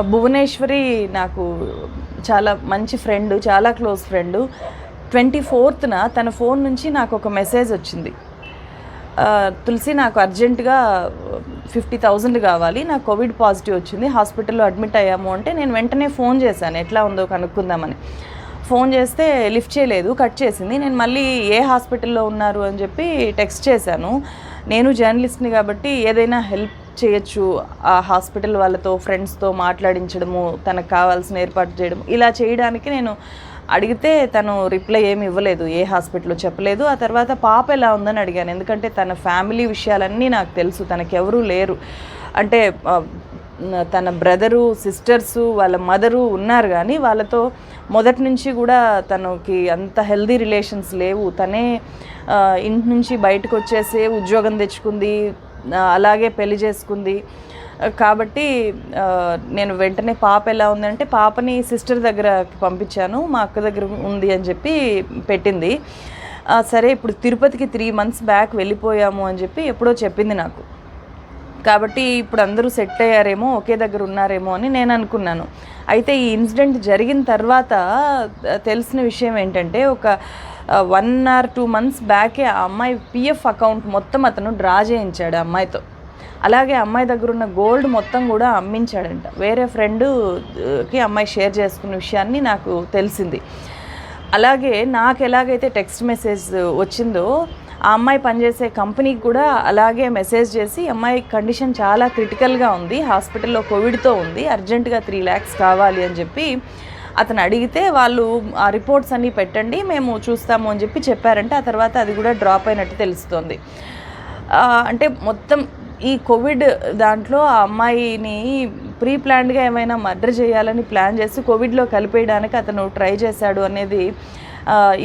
భువనేశ్వరి నాకు చాలా మంచి ఫ్రెండ్ చాలా క్లోజ్ ఫ్రెండ్ ట్వంటీ ఫోర్త్న తన ఫోన్ నుంచి నాకు ఒక మెసేజ్ వచ్చింది. తులసి నాకు అర్జెంటుగా ఫిఫ్టీ థౌజండ్ కావాలి నాకు కోవిడ్ పాజిటివ్ వచ్చింది హాస్పిటల్లో అడ్మిట్ అయ్యాము అంటే నేను వెంటనే ఫోన్ చేశాను ఎట్లా ఉందో కనుక్కుందామని. ఫోన్ చేస్తే లిఫ్ట్ చేయలేదు కట్ చేసింది. నేను మళ్ళీ ఏ హాస్పిటల్లో ఉన్నారు అని చెప్పి టెక్స్ట్ చేశాను. నేను జర్నలిస్ట్ని కాబట్టి ఏదైనా హెల్ప్ చేయొచ్చు. ఆ హాస్పిటల్ వాళ్ళతో ఫ్రెండ్స్తో మాట్లాడించడము తనకు కావాల్సిన ఏర్పాటు చేయడం ఇలా చేయడానికి నేను అడిగితే తను రిప్లై ఏమి ఇవ్వలేదు ఏ హాస్పిటల్లో చెప్పలేదు. ఆ తర్వాత పాప ఎలా ఉందని అడిగాను. ఎందుకంటే తన ఫ్యామిలీ విషయాలన్నీ నాకు తెలుసు తనకెవరూ లేరు. అంటే తన బ్రదరు సిస్టర్సు వాళ్ళ మదరు ఉన్నారు కానీ వాళ్ళతో మొదటి నుంచి కూడా తనకి అంత హెల్దీ రిలేషన్స్ లేవు. తనే ఇంటి నుంచి బయటకు వచ్చేసే ఉద్యోగం తెచ్చుకుంది అలాగే పెళ్ళి చేసుకుంది. కాబట్టి నేను వెంటనే పాప ఎలా ఉందంటే పాపని సిస్టర్ దగ్గర పంపించాను మా అక్క దగ్గర ఉంది అని చెప్పి పెట్టింది. సరే ఇప్పుడు తిరుపతికి త్రీ మంత్స్ బ్యాక్ వెళ్ళిపోయాము అని చెప్పి ఎప్పుడో చెప్పింది నాకు. కాబట్టి ఇప్పుడు అందరూ సెట్ అయ్యారేమో ఒకే దగ్గర ఉన్నారేమో అని నేను అనుకున్నాను. అయితే ఈ ఇన్సిడెంట్ జరిగిన తర్వాత తెలిసిన విషయం ఏంటంటే ఒక వన్ ఆర్ టూ మంత్స్ బ్యాకే ఆ అమ్మాయి పిఎఫ్ అకౌంట్ మొత్తం అతను డ్రా చేయించాడు అమ్మాయితో. అలాగే అమ్మాయి దగ్గర ఉన్న గోల్డ్ మొత్తం కూడా అమ్మించాడంట. వేరే ఫ్రెండ్కి అమ్మాయి షేర్ చేసుకున్న విషయాన్ని నాకు తెలిసింది. అలాగే నాకు ఎలాగైతే టెక్స్ట్ మెసేజ్ వచ్చిందో ఆ అమ్మాయి పనిచేసే కంపెనీకి కూడా అలాగే మెసేజ్ చేసి అమ్మాయి కండిషన్ చాలా క్రిటికల్గా ఉంది హాస్పిటల్లో కోవిడ్తో ఉంది అర్జెంటుగా త్రీ ల్యాక్స్ కావాలి అని చెప్పి అతను అడిగితే వాళ్ళు ఆ రిపోర్ట్స్ అన్నీ పెట్టండి మేము చూస్తాము అని చెప్పి చెప్పారంటే ఆ తర్వాత అది కూడా డ్రాప్ అయినట్టు తెలుస్తోంది. అంటే మొత్తం ఈ కోవిడ్ దాంట్లో ఆ అమ్మాయిని ప్రీ ప్లాన్డ్గా ఏమైనా మర్డర్ చేయాలని ప్లాన్ చేసి కోవిడ్లో కలిపేయడానికి అతను ట్రై చేశాడు అనేది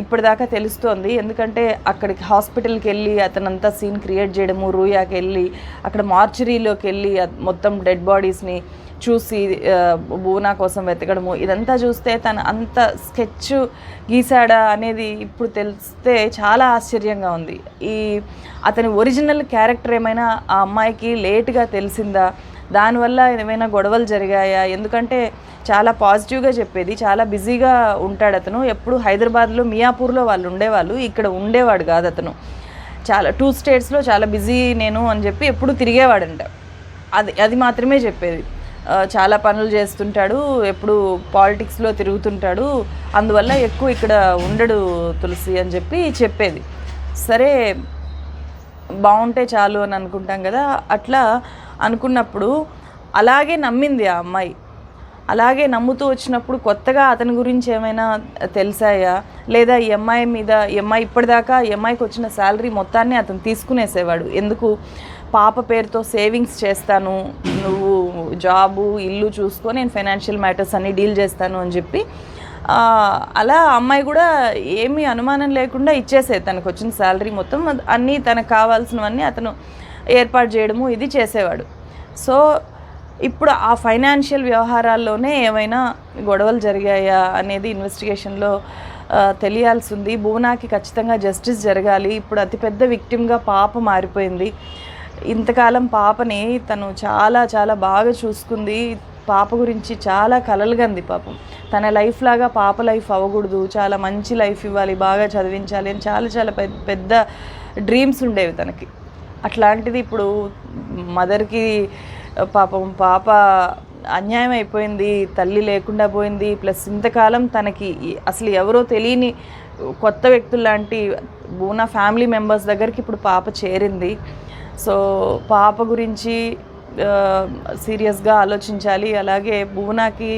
ఇప్పటిదాకా తెలుస్తోంది. ఎందుకంటే అక్కడికి హాస్పిటల్కి వెళ్ళి అతనంతా సీన్ క్రియేట్ చేయడము రూయాకి వెళ్ళి అక్కడ మార్చరీలోకి వెళ్ళి మొత్తం డెడ్ బాడీస్ని చూసి బూనా కోసం వెతకడము ఇదంతా చూస్తే తను అంత స్కెచ్ గీసాడా అనేది ఇప్పుడు తెలిస్తే చాలా ఆశ్చర్యంగా ఉంది. ఈ అతని ఒరిజినల్ క్యారెక్టర్ ఏమైనా ఆ అమ్మాయికి లేట్గా తెలిసిందా? దానివల్ల ఏమైనా గొడవలు జరిగాయా? ఎందుకంటే చాలా పాజిటివ్గా చెప్పేది చాలా బిజీగా ఉంటాడు అతను. ఎప్పుడు హైదరాబాద్లో మియాపూర్లో వాళ్ళు ఉండేవాళ్ళు ఇక్కడ ఉండేవాడు కాదు అతను. చాలా టూ స్టేట్స్లో చాలా బిజీ నేను అని చెప్పి ఎప్పుడు తిరిగేవాడంట. అది అది మాత్రమే చెప్పేది. చాలా పనులు చేస్తుంటాడు ఎప్పుడు పాలిటిక్స్లో తిరుగుతుంటాడు అందువల్ల ఎక్కువ ఇక్కడ ఉండడు తులసి అని చెప్పి చెప్పేది. సరే బాగుంటే చాలు అని అనుకుంటాం కదా అట్లా అనుకున్నప్పుడు అలాగే నమ్మింది ఆ అమ్మాయి. అలాగే నమ్ముతూ వచ్చినప్పుడు కొత్తగా అతని గురించి ఏమైనా తెలిసాయా? లేదా ఈ అమ్మాయి మీద ఈ అమ్మాయి ఇప్పటిదాకా ఈ అమ్మాయికి వచ్చిన శాలరీ మొత్తాన్ని అతను తీసుకునేసేవాడు. ఎందుకు? పాప పేరుతో సేవింగ్స్ చేస్తాను నువ్వు జాబు ఇల్లు చూసుకో నేను ఫైనాన్షియల్ మ్యాటర్స్ అన్నీ డీల్ చేస్తాను అని చెప్పి అలా అమ్మాయి కూడా ఏమీ అనుమానం లేకుండా ఇచ్చేసేది. తనకు వచ్చిన శాలరీ మొత్తం అన్నీ తనకు కావాల్సినవన్నీ అతను ఏర్పాటు చేయడము ఇది చేసేవాడు. సో ఇప్పుడు ఆ ఫైనాన్షియల్ వ్యవహారాల్లోనే ఏమైనా గొడవలు జరిగాయా అనేది ఇన్వెస్టిగేషన్లో తెలియాల్సింది తెలియాల్సి ఉంది. భువనాకి ఖచ్చితంగా జస్టిస్ జరగాలి. ఇప్పుడు అతిపెద్ద విక్టిమ్గా పాప మారిపోయింది. ఇంతకాలం పాపని తను చాలా చాలా బాగా చూసుకుంది. పాప గురించి చాలా కలలుగంది పాపం. తన లైఫ్ లాగా పాప లైఫ్ అవ్వకూడదు. చాలా మంచి లైఫ్ ఇవ్వాలి బాగా చదివించాలి అని చాలా చాలా పెద్ద పెద్ద డ్రీమ్స్ ఉండేవి తనకి. అట్లాంటిది ఇప్పుడు మదర్కి పాపం పాప అన్యాయం అయిపోయింది తల్లి లేకుండా పోయింది. ప్లస్ ఇంతకాలం తనకి అసలు ఎవరో తెలియని కొత్త వ్యక్తులు లాంటి బూనా ఫ్యామిలీ మెంబర్స్ దగ్గరికి ఇప్పుడు పాప చేరింది. సో పాప గురించి సీరియస్గా ఆలోచించాలి. అలాగే భువనాకి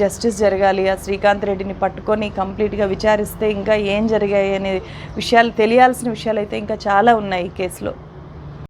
జస్టిస్ జరగాలి. ఆ శ్రీకాంత్ రెడ్డిని పట్టుకొని కంప్లీట్గా విచారిస్తే ఇంకా ఏం జరిగాయి అనే విషయాలు తెలియాల్సిన విషయాలు అయితే ఇంకా చాలా ఉన్నాయి ఈ కేసులో.